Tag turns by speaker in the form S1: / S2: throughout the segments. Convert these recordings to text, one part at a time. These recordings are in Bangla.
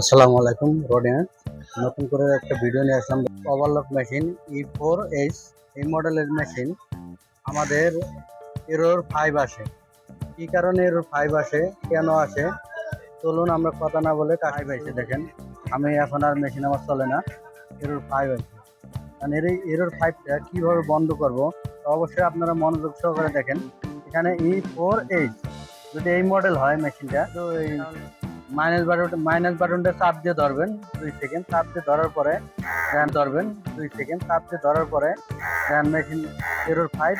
S1: আসসালামু আলাইকুম রোডিয়ান নতুন করে একটা ভিডিও নিয়ে আসলাম। Overlock machine E four H এই মডেলের মেশিন আমাদের এরোর ফাইভ আসে। কী কারণে এরোর ফাইভ আসে, কেন আসে? চলুন আমরা কথা না বলে ফাইভ আসে দেখেন, আমি এখন আর মেশিন আমার চলে না। এরোর ফাইভ আসে। কারণ এর এরোর ফাইভটা কীভাবে বন্ধ করব অবশ্যই আপনারা মনোযোগ সহকারে দেখেন। এখানে ই ফোর এইচ যদি এই মডেল হয় মেশিনটা তো এই মাইনাস বাটন মাইনাস বাটনটা চাপ দিয়ে ধরবেন দুই সেকেন্ড চাপ দিয়ে ধরার পরে র্যান ধরবেন দুই সেকেন্ড চাপ দিয়ে ধরার পরে র্যান মেশিন এরোর ফাইভ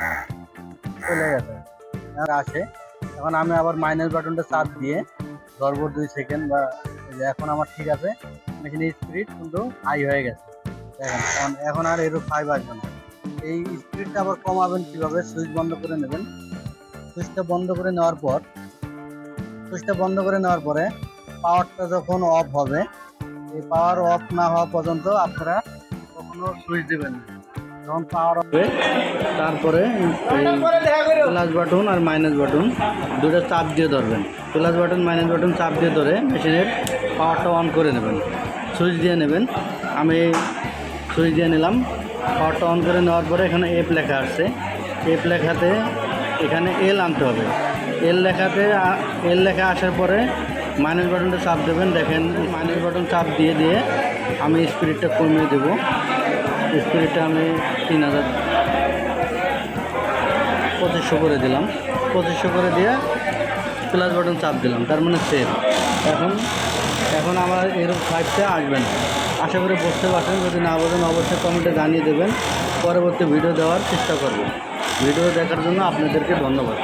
S1: চলে গেছে। আসে। এখন আমি আবার মাইনাস বাটনটা চাপ দিয়ে ধরবো দুই সেকেন্ড বা এখন আমার ঠিক আছে। মেশিনের স্পিড কিন্তু হাই হয়ে গেছে। দেখেন, এখন এখন আর এরো ফাইভ আসবে না। এই স্পিডটা আবার কমাবেন কীভাবে? সুইচ বন্ধ করে নেবেন। সুইচটা বন্ধ করে নেওয়ার পর সুইচটা বন্ধ করে নেওয়ার পরে পাওয়ারটা যখন অফ হবে, এই পাওয়ার অফ না হওয়া পর্যন্ত আপনারা কখনো সুইচ দেবেন না। যখন পাওয়ার হবে, তারপরে প্লাস বাটন আর মাইনাস বাটন দুটো চাপ দিয়ে ধরবেন। প্লাস বাটন মাইনাস বাটন চাপ দিয়ে ধরে মেশিনের পাওয়ারটা অন করে নেবেন। সুইচ দিয়ে নেবেন। আমি সুইচ দিয়ে নিলাম। পাওয়ারটা অন করে নেওয়ার পরে এখানে এফ লেখা আসছে এফ লেখাতে এখানে এল আনতে হবে। এল লেখাতে এল লেখা আসার পরে মাইনাস বাটনটা চাপ দেবেন, দেখেন মাইনাস বাটন চাপ দিয়ে দিয়ে আমি স্পিরিটটা কমিয়ে দেবো। স্পিরিটটা আমি তিন হাজার পঁচিশশো করে দিলাম। পঁচিশশো করে দিয়ে প্লাস বাটন চাপ দিলাম, তার মানে সেভ এখন এখন আমার এরকম ফাইভটা আসবে না। আশা করি বুঝতে পারছেন, যদি না বোঝেন অবশ্যই কমেন্টে জানিয়ে দেবেন। পরবর্তী ভিডিও দেওয়ার চেষ্টা করব। ভিডিও দেখার জন্য আপনাদেরকে ধন্যবাদ।